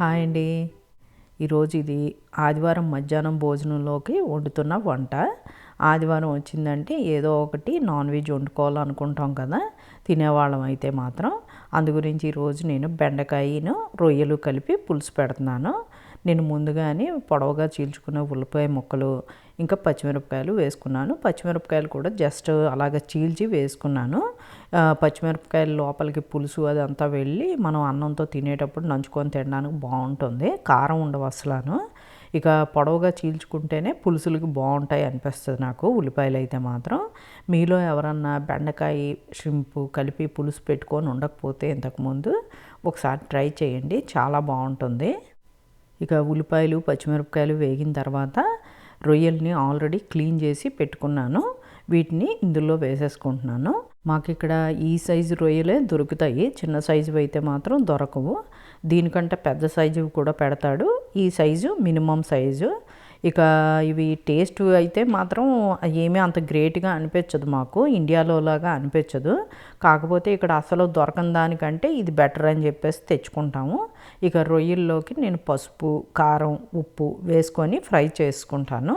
Hi అండి. ఈరోజు ఇది ఆదివారం మధ్యాహ్నం భోజనంలోకి వండుతున్న వంట. ఆదివారం వచ్చిందంటే ఏదో ఒకటి నాన్ వెజ్ వండుకోవాలనుకుంటాం కదా తినేవాళ్ళం అయితే మాత్రం. అందు గురించి ఈరోజు నేను బెండకాయను రొయ్యలు కలిపి పులుసు పెడుతున్నాను. నేను ముందుగానే పొడవుగా చీల్చుకున్న ఉల్లిపాయ ముక్కలు ఇంకా పచ్చిమిరపకాయలు వేసుకున్నాను. పచ్చిమిరపకాయలు కూడా జస్ట్ అలాగ చీల్చి వేసుకున్నాను. పచ్చిమిరపకాయలు లోపలికి పులుసు అదంతా వెళ్ళి మనం అన్నంతో తినేటప్పుడు నంచుకొని తినడానికి బాగుంటుంది. కారం ఉండవు అసలాను. ఇక పొడవుగా చీల్చుకుంటేనే పులుసులకి బాగుంటాయి అనిపిస్తుంది నాకు ఉల్లిపాయలు అయితే మాత్రం. మీలో ఎవరన్నా బెండకాయ షింపు కలిపి పులుసు పెట్టుకొని ఉండకపోతే ఇంతకుముందు ఒకసారి ట్రై చేయండి చాలా బాగుంటుంది. ఇక ఉల్లిపాయలు పచ్చిమిరపకాయలు వేగిన తర్వాత రొయ్యల్ని ఆల్రెడీ క్లీన్ చేసి పెట్టుకున్నాను. వీటిని ఇందులో వేసేసుకుంటున్నాను. మాకు ఇక్కడ ఈ సైజు రొయ్యలే దొరుకుతాయి. చిన్న సైజు అయితే మాత్రం దొరకవు. దీనికంటే పెద్ద సైజు కూడా పెడతాడు. ఈ సైజు మినిమం సైజు. ఇక ఇవి టేస్ట్ అయితే మాత్రం ఏమీ అంత గ్రేట్గా అనిపించదు మాకు. ఇండియాలో లాగా అనిపించదు. కాకపోతే ఇక్కడ అసలు దొరకని దానికంటే ఇది బెటర్ అని చెప్పేసి తెచ్చుకుంటాము. ఇక రొయ్యల్లోకి నేను పసుపు కారం ఉప్పు వేసుకొని ఫ్రై చేసుకుంటాను.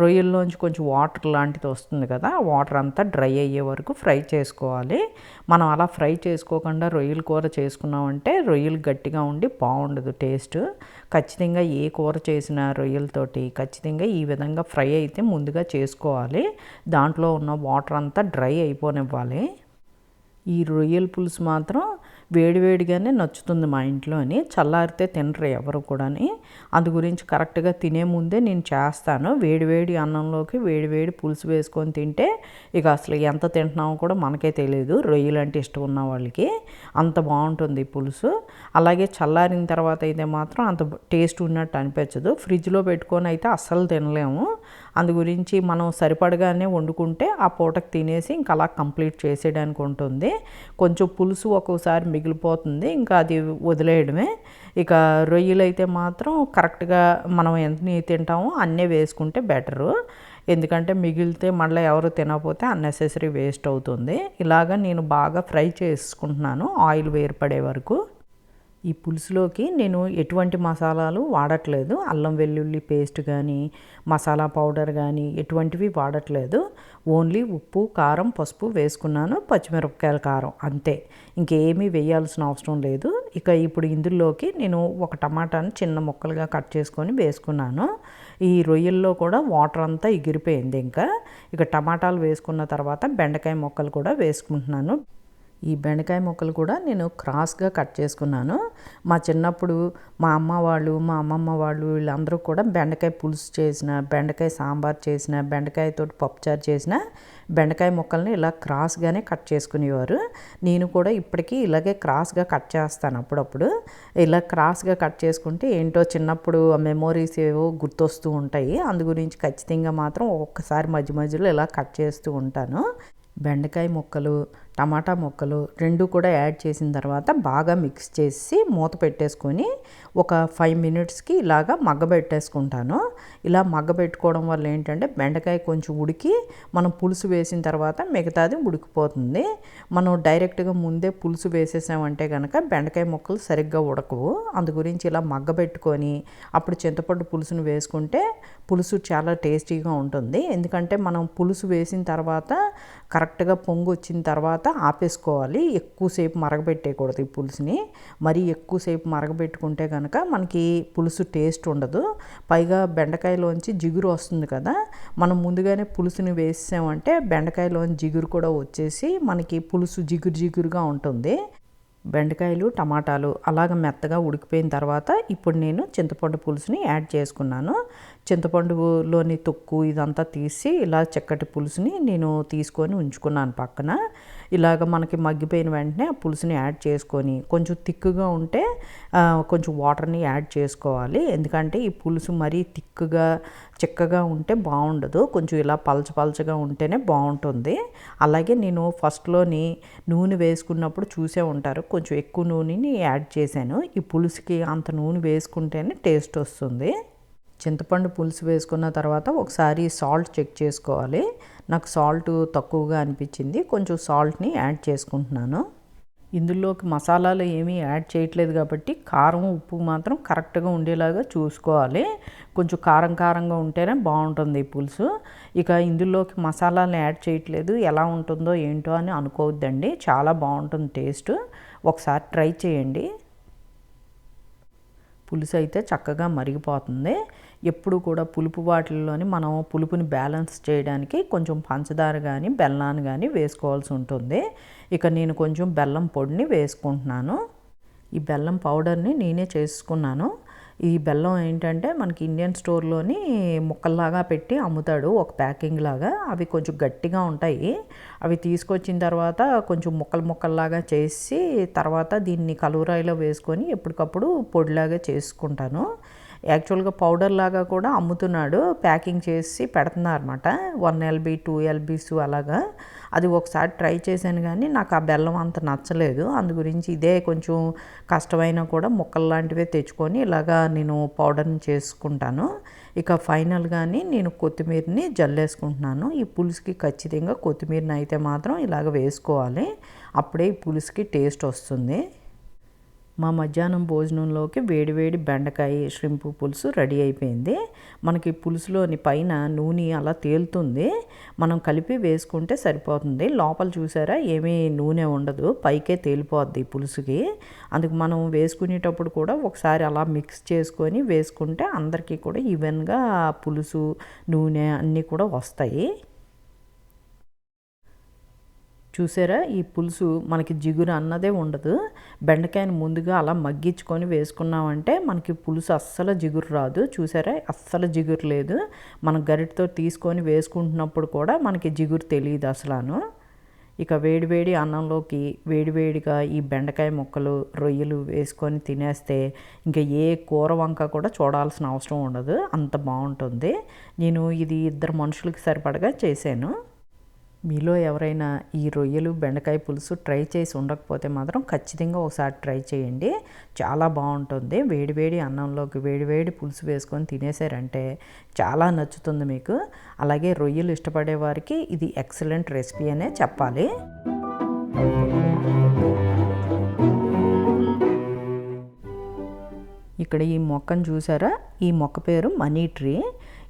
రొయ్యల్లోంచి కొంచెం వాటర్ లాంటిది వస్తుంది కదా వాటర్ అంతా డ్రై అయ్యే వరకు ఫ్రై చేసుకోవాలి. మనం అలా ఫ్రై చేసుకోకుండా రొయ్యల కూర చేసుకున్నామంటే రొయ్యలు గట్టిగా ఉండి బాగుండదు టేస్ట్. ఖచ్చితంగా ఏ కూర చేసిన రొయ్యలతోటి ఖచ్చితంగా ఈ విధంగా ఫ్రై అయితే ముందుగా చేసుకోవాలి. దాంట్లో ఉన్న వాటర్ అంతా డ్రై అయిపోనివ్వాలి. ఈ రొయ్యల పులుసు మాత్రం వేడివేడిగానే నచ్చుతుంది మా ఇంట్లో అని. చల్లారితే తినరు ఎవరు కూడాని. అందు గురించి కరెక్ట్గా తినే ముందే నేను చేస్తాను. వేడివేడి అన్నంలోకి వేడివేడి పులుసు వేసుకొని తింటే ఇక అసలు ఎంత తింటున్నామో కూడా మనకే తెలియదు రొయ్యలు అంటే ఇష్టం ఉన్న వాళ్ళకి అంత బాగుంటుంది ఈ పులుసు. అలాగే చల్లారిన తర్వాత అయితే మాత్రం అంత టేస్ట్ ఉన్నట్టు అనిపించదు. ఫ్రిడ్జ్లో పెట్టుకొని అయితే అస్సలు తినలేము. అందు గురించి మనం సరిపడగానే వండుకుంటే ఆ పూటకి తినేసి ఇంకా అలా కంప్లీట్ చేసేయడానికి ఉంటుంది. కొంచెం పులుసు ఒక్కోసారి మిగిలిపోతుంది ఇంకా అది వదిలేయడమే. ఇక రొయ్యలు అయితే మాత్రం కరెక్ట్గా మనం ఎన్ని తింటామో అన్నీ వేసుకుంటే బెటరు. ఎందుకంటే మిగిలితే మళ్ళీ ఎవరు తినకపోతే అన్నెసెసరీ వేస్ట్ అవుతుంది. ఇలాగ నేను బాగా ఫ్రై చేసుకుంటున్నాను ఆయిల్ వేరుపడే వరకు. ఈ పులుసులోకి నేను ఎటువంటి మసాలాలు వాడట్లేదు. అల్లం వెల్లుల్లి పేస్ట్ కానీ మసాలా పౌడర్ కానీ ఎటువంటివి వాడట్లేదు. ఓన్లీ ఉప్పు కారం పసుపు వేసుకున్నాను. పచ్చిమిరపకాయల కారం అంతే. ఇంకేమీ వేయాల్సిన అవసరం లేదు. ఇక ఇప్పుడు ఇందులోకి నేను ఒక టమాటాను చిన్న ముక్కలుగా కట్ చేసుకొని వేసుకున్నాను. ఈ రొయ్యల్లో కూడా వాటర్ అంతా ఎగిరిపోయింది ఇంకా. ఇక టమాటాలు వేసుకున్న తర్వాత బెండకాయ ముక్కలు కూడా వేసుకుంటున్నాను. ఈ బెండకాయ ముక్కలు కూడా నేను క్రాస్గా కట్ చేసుకున్నాను. మా చిన్నప్పుడు మా అమ్మ వాళ్ళు మా అమ్మమ్మ వాళ్ళు వీళ్ళందరూ కూడా బెండకాయ పులుసు చేసిన బెండకాయ సాంబార్ చేసిన బెండకాయతో పప్పుచారు చేసిన బెండకాయ ముక్కల్ని ఇలా క్రాస్గానే కట్ చేసుకునేవారు. నేను కూడా ఇప్పటికీ ఇలాగే క్రాస్గా కట్ చేస్తాను అప్పుడప్పుడు. ఇలా క్రాస్గా కట్ చేసుకుంటే ఏంటో చిన్నప్పుడు మెమోరీస్ ఏవో గుర్తొస్తూ ఉంటాయి. అందు గురించి ఖచ్చితంగా మాత్రం ఒక్కసారి మధ్య మధ్యలో ఇలా కట్ చేస్తూ ఉంటాను. బెండకాయ ముక్కలు టమాటా ముక్కలు రెండు కూడా యాడ్ చేసిన తర్వాత బాగా మిక్స్ చేసి మూత పెట్టేసుకొని ఒక ఫైవ్ మినిట్స్కి ఇలాగా మగ్గబెట్టేసుకుంటాను ఇలా మగ్గబెట్టుకోవడం వల్ల ఏంటంటే బెండకాయ కొంచెం ఉడికి మనం పులుసు వేసిన తర్వాత మిగతాది ఉడికిపోతుంది. మనం డైరెక్ట్గా ముందే పులుసు వేసేసామంటే కనుక బెండకాయ ముక్కలు సరిగ్గా ఉడకవు. అందు గురించి ఇలా మగ్గబెట్టుకొని అప్పుడు చింతపండు పులుసును వేసుకుంటే పులుసు చాలా టేస్టీగా ఉంటుంది. ఎందుకంటే మనం పులుసు వేసిన తర్వాత కరెక్ట్గా పొంగు వచ్చిన తర్వాత ఆపేసుకోవాలి. ఎక్కువసేపు మరగబెట్టేయకూడదు ఈ పులుసుని. మరీ ఎక్కువసేపు మరగబెట్టుకుంటే కనుక మనకి పులుసు టేస్ట్ ఉండదు. పైగా బెండకాయలోంచి జిగురు వస్తుంది కదా. మనం ముందుగానే పులుసుని వేసామంటే బెండకాయలోని జిగురు కూడా వచ్చేసి మనకి పులుసు జిగురు జిగురుగా ఉంటుంది. బెండకాయలు టమాటాలు అలాగ మెత్తగా ఉడికిపోయిన తర్వాత ఇప్పుడు నేను చింతపండు పులుసుని యాడ్ చేసుకున్నాను. చింతపండులోని తొక్కు ఇదంతా తీసి ఇలా చక్కటి పులుసుని నేను తీసుకొని ఉంచుకున్నాను పక్కన. ఇలాగ మనకి మగ్గిపోయిన వెంటనే ఆ పులుసుని యాడ్ చేసుకొని కొంచెం థిక్గా ఉంటే కొంచెం వాటర్ని యాడ్ చేసుకోవాలి. ఎందుకంటే ఈ పులుసు మరీ తిక్కుగా చిక్కగా ఉంటే బాగుండదు. కొంచెం ఇలా పలచపలచగా ఉంటేనే బాగుంటుంది. అలాగే నేను ఫస్ట్లోని నూనె వేసుకున్నప్పుడు చూసే ఉంటారు. కొంచెం ఎక్కువ నూనెని యాడ్ చేశాను. ఈ పులుసుకి అంత నూనె వేసుకుంటేనే టేస్ట్ వస్తుంది. చింతపండు పులుసు వేసుకున్న తర్వాత ఒకసారి సాల్ట్ చెక్ చేసుకోవాలి. నాకు సాల్ట్ తక్కువగా అనిపించింది. కొంచెం సాల్ట్ని యాడ్ చేసుకుంటున్నాను. ఇందులోకి మసాలాలు ఏమీ యాడ్ చేయట్లేదు కాబట్టి కారం ఉప్పు మాత్రం కరెక్ట్గా ఉండేలాగా చూసుకోవాలి. కొంచెం కారం కారంగా ఉంటేనే బాగుంటుంది ఈ పులుసు. ఇక ఇందులోకి మసాలాలు యాడ్ చేయట్లేదు. ఎలా ఉంటుందో ఏంటో అని అనుకోవద్దండి. చాలా బాగుంటుంది టేస్ట్. ఒకసారి ట్రై చేయండి. పులుసు అయితే చక్కగా మరిగిపోతుంది. ఎప్పుడు కూడా పులుపు వాటిల్లోని మనం పులుపుని బ్యాలెన్స్ చేయడానికి కొంచెం పంచదార కానీ బెల్లాన్ని కానీ వేసుకోవాల్సి ఉంటుంది. ఇక నేను కొంచెం బెల్లం పొడిని వేసుకుంటున్నాను. ఈ బెల్లం పౌడర్ని నేనే చేసుకున్నాను. ఈ బెల్లం ఏంటంటే మనకి ఇండియన్ స్టోర్లోని ముక్కల్లాగా పెట్టి అమ్ముతాడు ఒక ప్యాకింగ్ లాగా. అవి కొంచెం గట్టిగా ఉంటాయి. అవి తీసుకొచ్చిన తర్వాత కొంచెం ముక్కలు ముక్కల్లాగా చేసి తర్వాత దీన్ని కలువరాయిలో వేసుకొని ఎప్పటికప్పుడు పొడిలాగా చేసుకుంటాను. యాక్చువల్గా పౌడర్ లాగా కూడా అమ్ముతున్నాడు ప్యాకింగ్ చేసి పెడుతున్నారన్నమాట. వన్ ఎల్బీ టూ ఎల్బీస్ అలాగా. అది ఒకసారి ట్రై చేశాను కానీ నాకు ఆ బెల్లం అంత నచ్చలేదు. అందు గురించి ఇదే కొంచెం కష్టమైనా కూడా ముక్కలు లాంటివే తెచ్చుకొని ఇలాగా నేను పౌడర్ని చేసుకుంటాను. ఇక ఫైనల్గాని నేను కొత్తిమీరని జల్లేసుకుంటున్నాను. ఈ పులుసుకి ఖచ్చితంగా కొత్తిమీరని అయితే మాత్రం ఇలాగ వేసుకోవాలి. అప్పుడే ఈ పులుసుకి టేస్ట్ వస్తుంది. మా మధ్యాహ్నం భోజనంలోకి వేడివేడి బెండకాయ షింపు పులుసు రెడీ అయిపోయింది. మనకి పులుసులోని పైన నూనె అలా తేలుతుంది. మనం కలిపి వేసుకుంటే సరిపోతుంది. లోపల చూసారా? ఏమీ నూనె ఉండదు. పైకే తేలిపోద్ది పులుసుకి. అందుకు మనం వేసుకునేటప్పుడు కూడా ఒకసారి అలా మిక్స్ చేసుకొని వేసుకుంటే అందరికీ కూడా ఈవెన్గా పులుసు నూనె అన్నీ కూడా వస్తాయి. చూసారా? ఈ పులుసు మనకి జిగురు అన్నదే ఉండదు. బెండకాయని ముందుగా అలా మగ్గించుకొని వేసుకున్నామంటే మనకి పులుసు అస్సలు జిగురు రాదు. చూసారా? అస్సలు జిగురు లేదు. మనం గరిటతో తీసుకొని వేసుకుంటున్నప్పుడు కూడా మనకి జిగురు తెలియదు అసలాను. ఇక వేడివేడి అన్నంలోకి వేడివేడిగా ఈ బెండకాయ ముక్కలు రొయ్యలు వేసుకొని తినేస్తే ఇంకా ఏ కూర వంక కూడా చూడాల్సిన అవసరం ఉండదు. అంత బాగుంటుంది. నేను ఇది ఇద్దరు మనుషులకి సరిపడగా చేశాను. మీలో ఎవరైనా ఈ రొయ్యలు బెండకాయ పులుసు ట్రై చేసి ఉండకపోతే మాత్రం ఖచ్చితంగా ఒకసారి ట్రై చేయండి. చాలా బాగుంటుంది. వేడివేడి అన్నంలోకి వేడివేడి పులుసు వేసుకొని తినేసారంటే చాలా నచ్చుతుంది మీకు. అలాగే రొయ్యలు ఇష్టపడే వారికి ఇది ఎక్సలెంట్ రెసిపీ అనే చెప్పాలి. ఇక్కడ ఈ మొక్కను చూసారా? ఈ మొక్క పేరు మనీ ట్రీ.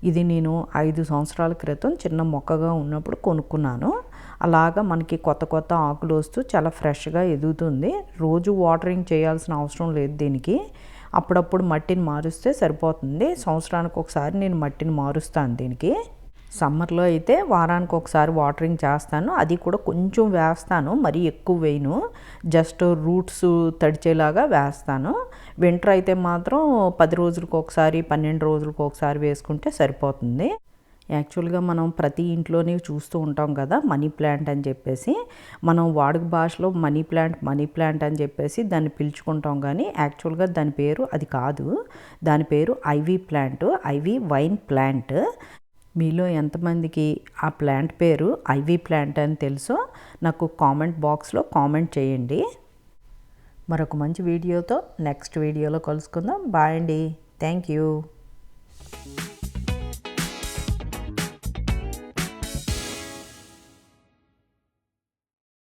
ఇది నేను ఐదు సంవత్సరాల క్రితం చిన్న మొక్కగా ఉన్నప్పుడు కొనుక్కున్నాను. అలాగా మనకి కొత్త కొత్త ఆకులు వస్తూ చాలా ఫ్రెష్గా ఎదుగుతుంది. రోజు వాటరింగ్ చేయాల్సిన అవసరం లేదు దీనికి. అప్పుడప్పుడు మట్టిని మారుస్తే సరిపోతుంది. సంవత్సరానికి ఒకసారి నేను మట్టిని మారుస్తాను దీనికి. సమ్మర్లో అయితే వారానికి ఒకసారి వాటరింగ్ చేస్తాను. అది కూడా కొంచెం వేస్తాను మరీ ఎక్కువ వేయను. జస్ట్ రూట్స్ తడిచేలాగా వేస్తాను. వింటర్ అయితే మాత్రం పది రోజులకు ఒకసారి పన్నెండు రోజులకు ఒకసారి వేసుకుంటే సరిపోతుంది. యాక్చువల్గా మనం ప్రతి ఇంట్లోనే చూస్తూ ఉంటాం కదా మనీ ప్లాంట్ అని చెప్పేసి. మనం వాడుక భాషలో మనీ ప్లాంట్ మనీ ప్లాంట్ అని చెప్పేసి దాన్ని పిలుచుకుంటాం కానీ యాక్చువల్గా దాని పేరు అది కాదు. దాని పేరు ivy plant ivy vine plant. మీలో ఎంతమందికి ఆ ప్లాంట్ పేరు ఐవీ ప్లాంట్ అని తెలుసో నాకు కామెంట్ బాక్స్లో కామెంట్ చేయండి. మరొక మంచి వీడియోతో నెక్స్ట్ వీడియోలో కలుసుకుందాం. బాయ్ అండి. Thank you.